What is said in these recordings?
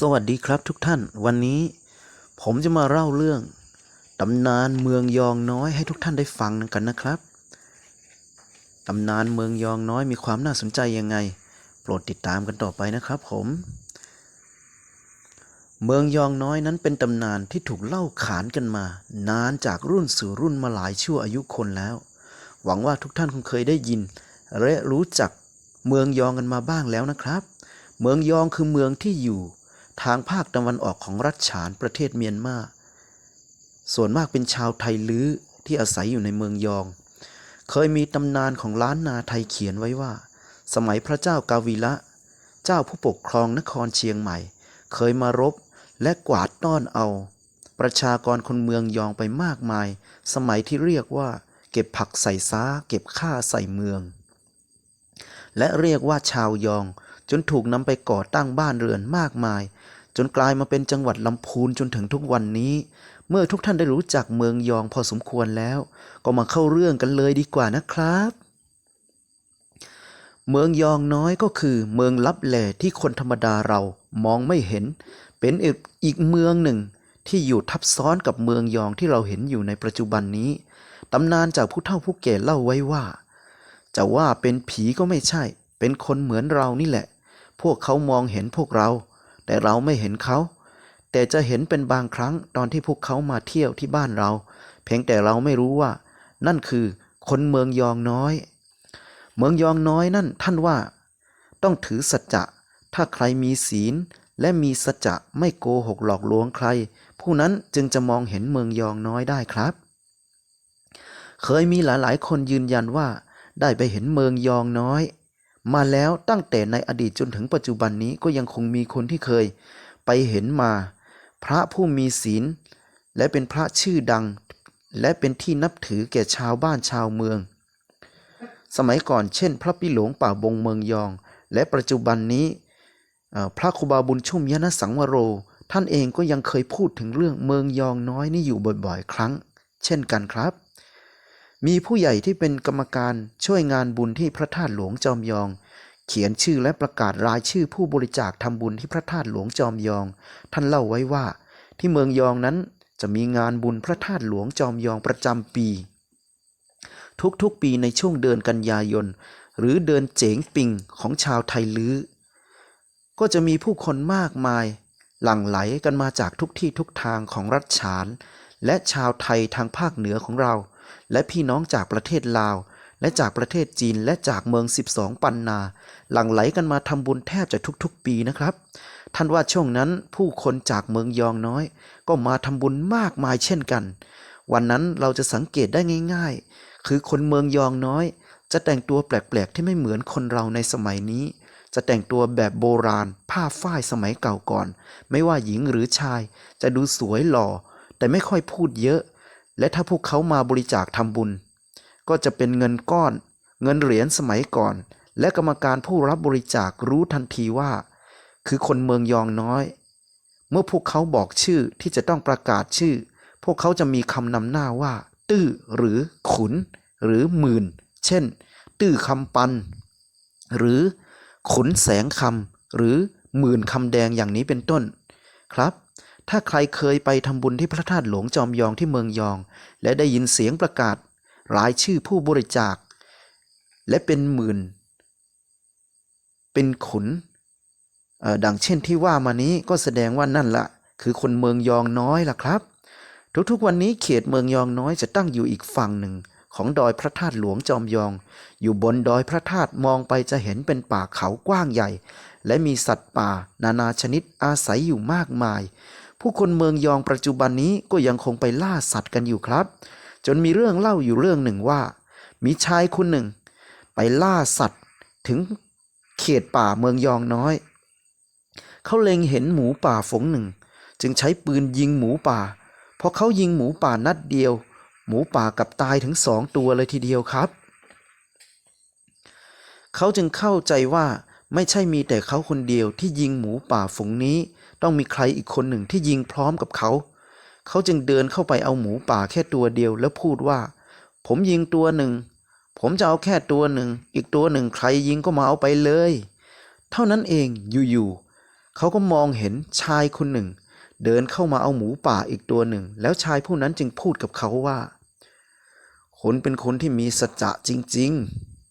สวัสดีครับทุกท่าน วันนี้ผมจะมาเล่าเรื่องตำนานเมืองยองน้อยให้ทุกท่านได้ฟังกันนะครับตำนานเมืองยองน้อยมีความน่าสนใจยังไง โปรดติดตามกันต่อไปนะครับผม เมืองยองน้อยนั้นเป็นตำนานที่ถูกเล่าขานกันมา นานจากรุ่นสู่รุ่นมาหลายชั่วอายุคนแล้ว หวังว่าทุกท่านคงเคยได้ยิน และรู้จักเมืองยองกันมาบ้างแล้วนะครับ เมืองยองคือเมืองที่อยู่ ทางภาคตะวันออกของรัฐฉานประเทศเมียนมา ส่วนมากเป็นชาวไทยลื้อที่อาศัยอยู่ในเมืองยอง เคยมีตำนานของล้านนาไทยเขียนไว้ว่า สมัยพระเจ้ากาวีละ เจ้าผู้ปกครองนครเชียงใหม่ เคยมารบและกวาดต้อนเอา ประชากรคนเมืองยองไปมากมาย สมัยที่เรียกว่า เก็บผักใส่ซ้า เก็บข้าใส่เมือง และเรียกว่าชาวยองจนถูกนำไปก่อตั้งบ้านเรือนมากมาย จนกลายมาเป็นจังหวัดลำพูนจนถึงทุกวันนี้ เมื่อทุกท่านได้รู้จักเมืองยองพอสมควรแล้ว ก็มาเข้าเรื่องกันเลยดีกว่านะครับ เมืองยองน้อยก็คือ เมืองลับแลที่คนธรรมดาเรามองไม่เห็น เป็นอีกอีกเมืองหนึ่งที่อยู่ทับซ้อนกับเมืองยองที่เราเห็นอยู่ในปัจจุบันนี้ ตำนานจากผู้เฒ่าผู้แก่เล่าไว้ว่า จะว่าเป็นผีก็ไม่ใช่ เป็นคนเหมือนเรานี่แหละ พวกเขามองเห็นพวกเรา แต่เราไม่เห็นเขา แต่จะเห็นเป็นบางครั้งตอนที่พวกเขามาเที่ยวที่บ้านเรา เพียงแต่เราไม่รู้ว่า นั่นคือคนเมืองยองน้อย เมืองยองน้อยนั่นท่านว่า ต้องถือสัจจะ ถ้าใครมีศีลและมีสัจจะไม่โกหกหลอกลวงใคร ผู้นั้นจึงจะมองเห็นเมืองยองน้อยได้ครับ เคยมีหลายๆ คนยืนยันว่า ได้ไปเห็นเมืองยองน้อย มาแล้วตั้งแต่ในอดีตจนถึงปัจจุบันนี้ก็ยังคงมีคนที่เคยไปเห็นมา พระผู้มีศีล และเป็นพระชื่อดัง และเป็นที่นับถือแก่ชาวบ้านชาวเมือง สมัยก่อนเช่น พระปิหลวงป่าบงเมืองยอง และปัจจุบันนี้พระครูบาบุญชุ่มยนสังวโร ท่านเองก็ยังเคยพูดถึงเรื่องเมืองยองน้อยนี่อยู่บ่อยๆ ครั้ง เช่นกันครับ มีผู้ใหญ่ที่เป็นกรรมการช่วยงานบุญที่พระธาตุหลวงจอมยอง เขียนชื่อและประกาศรายชื่อผู้บริจาคทำบุญที่พระธาตุหลวงจอมยอง ท่านเล่าไว้ว่า ที่เมืองยองนั้นจะมีงานบุญพระธาตุหลวงจอมยองประจำปี ทุกๆปีในช่วงเดือนกันยายน หรือเดือนเจ๋งปิงของชาวไทยลื้อ ก็จะมีผู้คนมากมาย หลั่งไหลกันมาจากทุกที่ทุกทางของรัฐฉาน และชาวไทยทางภาคเหนือของเรา และพี่น้องจากประเทศลาว และจากประเทศจีนและจากเมือง 12 ปันนา หลั่งไหลกันมาทำบุญแทบจะทุกๆ ปีนะครับ ท่านว่าช่วงนั้นผู้คนจากเมืองยองน้อย ก็มาทำบุญมากมายเช่นกัน วันนั้นเราจะสังเกตได้ง่าย ๆ คือคนเมืองยองน้อย จะแต่งตัวแปลกๆ ที่ไม่เหมือนคนเราในสมัยนี้จะแต่งตัวแบบโบราณ ผ้าฝ้ายสมัยเก่าก่อน ไม่ว่าหญิงหรือชาย จะดูสวยหล่อ แต่ไม่ค่อยพูดเยอะ และถ้าพวกเขามาบริจาคทำบุญ ก็จะเป็นเงินก้อน เงินเหรียญสมัยก่อน และกรรมการผู้รับบริจาครู้ทันทีว่า คือคนเมืองยองน้อย เมื่อพวกเขาบอกชื่อที่จะต้องประกาศชื่อ พวกเขาจะมีคำนำหน้าว่า ตื้อหรือขุน หรือหมื่น เช่น ตื้อคำปัน หรือขุนแสงคำหรือหมื่นคำแดงอย่างนี้เป็นต้น ครับ ถ้าใครเคยไปทำบุญที่พระธาตุหลวงจอมยองที่เมืองยอง และได้ยินเสียงประกาศรายชื่อผู้บริจาค และเป็นหมื่น เป็นขุนดังเช่นที่ว่ามานี้ก็แสดงว่านั่นละคือคนเมืองยองน้อยล่ะครับ ทุกๆวันนี้เขตเมืองยองน้อยจะตั้งอยู่อีกฝั่งหนึ่งของดอยพระธาตุหลวงจอมยอง อยู่บนดอยพระธาตุมองไปจะเห็นเป็นป่าเขากว้างใหญ่ และมีสัตว์ป่า นานาชนิดอาศัยอยู่มากมาย ผู้คนเมืองยองปัจจุบันนี้ก็ยังคงไปล่าสัตว์กันอยู่ครับ จนมีเรื่องเล่าอยู่เรื่องหนึ่งว่า มีชายคนหนึ่ง ไปล่าสัตว์ถึงเขตป่าเมืองยองน้อย เขาเล็งเห็นหมูป่าฝูงหนึ่ง จึงใช้ปืนยิงหมูป่าพอเขายิงหมูป่านัดเดียว หมูป่ากับตายถึงสองตัวเลยทีเดียวครับ เขาจึงเข้าใจว่าไม่ใช่มีแต่เขาคนเดียวที่ยิงหมูป่าฝูงนี้ ต้องมีใครอีกคนหนึ่งที่ยิงพร้อมกับเขา เขาจึงเดินเข้าไปเอาหมูป่าแค่ตัวเดียวแล้วพูดว่า ผมยิงตัวหนึ่ง ผมจะเอาแค่ตัวหนึ่ง อีกตัวหนึ่งใครยิงก็มาเอาไปเลย เท่านั้นเองอยู่ๆเขาก็มองเห็นชายคนหนึ่ง เดินเข้ามาเอาหมูป่าอีกตัวหนึ่ง แล้วชายผู้นั้นจึงพูดกับเขาว่าคนเป็นคนที่มีสัจจะจริง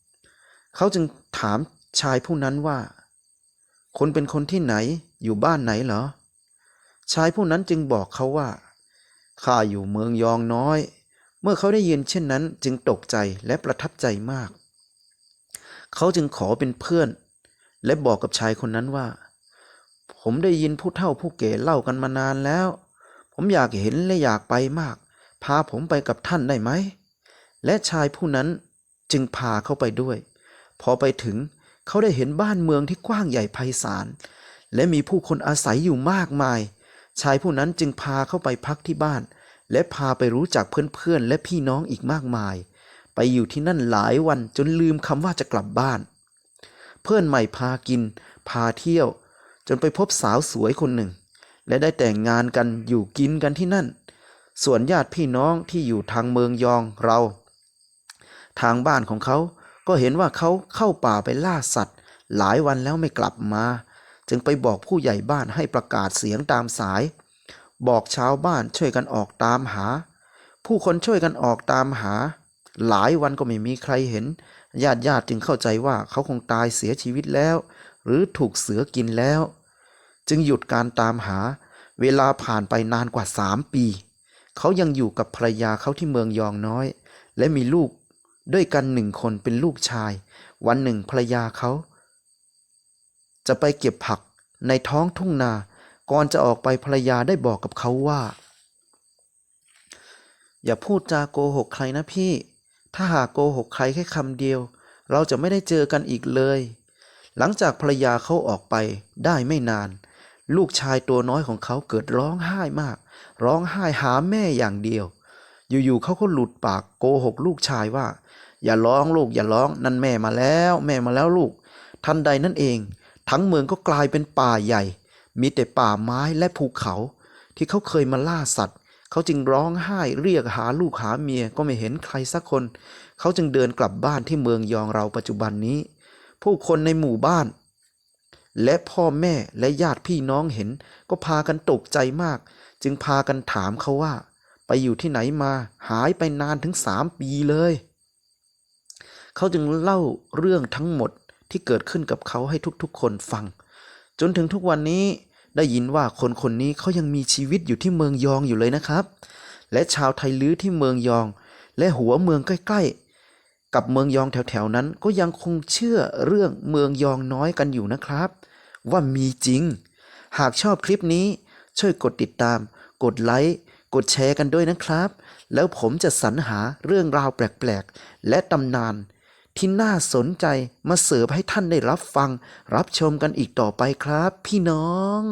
ๆ เขาจึงถามชายผู้นั้นว่า คนเป็นคนที่ไหนอยู่บ้านไหนเหรอ ชายผู้นั้นจึงบอกเขาว่า ข้าอยู่เมืองยองน้อย เมื่อเขาได้ยินเช่นนั้นจึงตกใจและประทับใจมาก เขาจึงขอเป็นเพื่อน และบอกกับชายคนนั้นว่า ผมได้ยินผู้เฒ่าผู้แก่เล่ากันมานานแล้ว ผมอยากเห็นและอยากไปมาก พาผมไปกับท่านได้ไหม และชายผู้นั้นจึงพาเขาไปด้วย พอไปถึงเเขาได้เห็นบ้านเมืองที่กว้างใหญ่ไพศาล และมีผู้คนอาศัยอยู่มากมาย ชายผู้นั้นจึงพาเข้าไปพักที่บ้าน และพาไปรู้จักเพื่อนๆและพี่น้องอีกมากมาย ไปอยู่ที่นั่นหลายวันจนลืมคำว่าจะกลับบ้าน เพื่อนใหม่พากิน พาเที่ยว จนไปพบสาวสวยคนหนึ่ง และได้แต่งงานกันอยู่กินกันที่นั่น ส่วนญาติพี่น้องที่อยู่ทางเมืองยองเรา ทางบ้านของเขา ก็เห็นว่าเขาเข้าป่าไปล่าสัตว์ หลายวันแล้วไม่กลับมา จึงไปบอกผู้ใหญ่บ้านให้ประกาศเสียงตามสาย บอกชาวบ้านช่วยกันออกตามหา ผู้คนช่วยกันออกตามหา หลายวันก็ไม่มีใครเห็น ญาติญาติจึงเข้าใจว่าเขาคงตายเสียชีวิตแล้ว หรือถูกเสือกินแล้ว จึงหยุดการตามหา เวลาผ่านไปนานกว่าสามปี เขายังอยู่กับภรรยาเขาที่เมืองยองน้อย และมีลูก ด้วยกันหนึ่งคนเป็นลูกชาย วันหนึ่งภรรยาเขา จะไปเก็บผักในท้องทุ่งนา ก่อนจะออกไปภรรยาได้บอกกับเขาว่า อย่าพูดจาโกหกใครนะพี่ ถ้าหากโกหกใครแค่คำเดียว เราจะไม่ได้เจอกันอีกเลย หลังจากภรรยาเขาออกไปได้ไม่นาน ลูกชายตัวน้อยของเขาเกิดร้องไห้มาก ร้องไห้หาแม่อย่างเดียวอยู่ๆเขาก็หลุดปากโกหกลูกชายว่า อย่าร้องลูก อย่าร้องนั่นแม่มาแล้ว แม่มาแล้วลูก ทันใดนั่นเอง ทั้งเมืองก็กลายเป็นป่าใหญ่ มีแต่ป่าไม้และภูเขา ที่เขาเคยมาล่าสัตว์ เขาจึงร้องไห้เรียกหาลูกหาเมียก็ไม่เห็นใครสักคน เขาจึงเดินกลับบ้านที่เมืองยองเราปัจจุบันนี้ ผู้คนในหมู่บ้าน และพ่อแม่และญาติพี่น้องเห็น ก็พากันตกใจมาก จึงพากันถามเขาว่า ไปอยู่ที่ไหนมา หายไปนานถึงสามปีเลย เขาจึงเล่าเรื่องทั้งหมดที่เกิดขึ้นกับเขาให้ทุกๆ คนฟัง จนถึงทุกวันนี้ได้ยินว่าคนคนนี้เขายังมีชีวิตอยู่ที่เมืองยองอยู่เลยนะครับ และชาวไทยลื้อที่เมืองยอง และหัวเมืองใกล้ๆ กับเมืองยองแถวๆนั้น ก็ยังคงเชื่อเรื่องเมืองยองน้อยกันอยู่นะครับ ว่ามีจริง หากชอบคลิปนี้ช่วยกดติดตาม กดไลค์กดแชร์กันด้วยนะครับ แล้วผมจะสรรหาเรื่องราวแปลกๆ และตำนาน ที่น่าสนใจมาเสิร์ฟให้ท่านได้รับฟัง รับชมกันอีกต่อไปครับ พี่น้อง